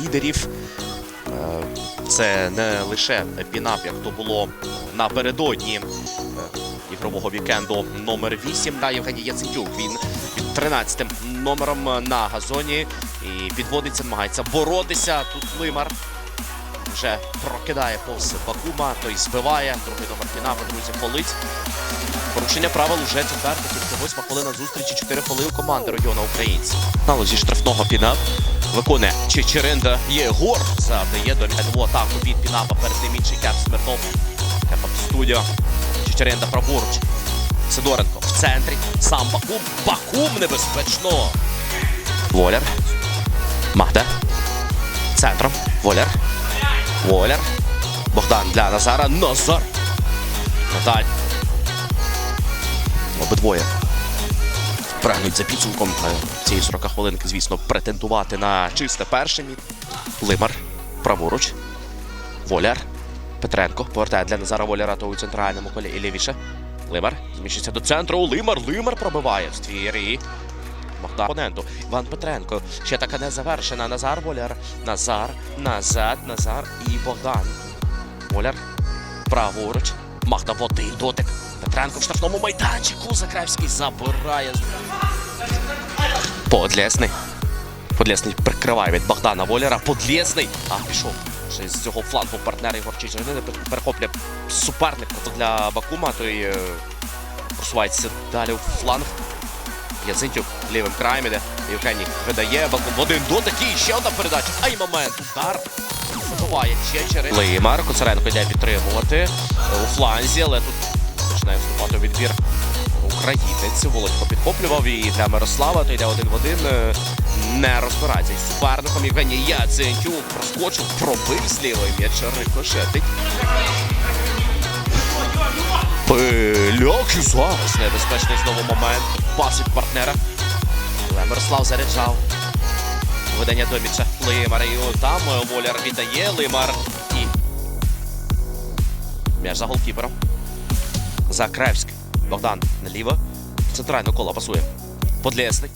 Лідерів. Е, це не лише пінап, як то було напередодні ігрового вікенду номер 8 та Євгеній Яцентюк. Він під 13-м номером на газоні і підводиться, намагається боротися. Тут Лимар вже прокидає повз Бакума, той збиває. Другий номер Пінапа, друзі, полить. Порушення правил уже четверта, тільки восьма хвилина зустрічі, 4 хвилини у команди Родіона Українців. Нало зі штрафного Пінап виконує Чечеринда Єгор. Завдає до атаку від Пінапа. Перед ним інший Кеп Смирнов. Кепа в студіо. Чечеринда праворуч. Сидоренко в центрі. Сам Бакум. Бакум небезпечно. Воляр. Магда. Центром. Воляр. Воляр. Богдан для Назара. Назар. Надаль. Обидвоє прагнуть за підсумком е, цієї 40 хвилинки, звісно, претендувати на чисте перше. Лимар. Праворуч. Воляр. Петренко повертає для Назара Воляра то у центральному колі і лівіше. Лимар зміщується до центру. Лимар. Лимар пробиває в ствір і Богдан опоненту. Іван Петренко. Ще така не завершена. Назар Воляр. Назар. Назад. Назар і Богдан. Воляр. Праворуч. Махта в один дотик. Петренко в штрафному майданчику. Закравський забирає. Подлесний. Подлесний прикриває від Богдана Воляра. Подлесний. А пішов. Ще з цього флангу партнер Ігор Чичерини перехоплює суперник для Бакума. Той е, просувається далі у фланг. Яцентюк лівим краєм іде. Євгеній видає Бакум один дотик і ще одна передача. Ай момент. Удар. Забуває Чечерин. Лимар. Коцаренко йде підтримувати е, у фланзі, але тут починає вступати у відбір українець. Володько підхоплював і для Мирослава, то йде один в один. Не розбирається із суперником. Євгеній Яцентюк проскочив, пробив з лівої м'яч рикошетить. Пильок і зараз небезпечний знову момент. Пас партнера. Але Мирослав заряджав. Видання доміча Лимара. І там Воляр віддає Лимар. І м'яч за голкіпером. Закревський. Богдан наліво. Центральне коло пасує. Подлесний.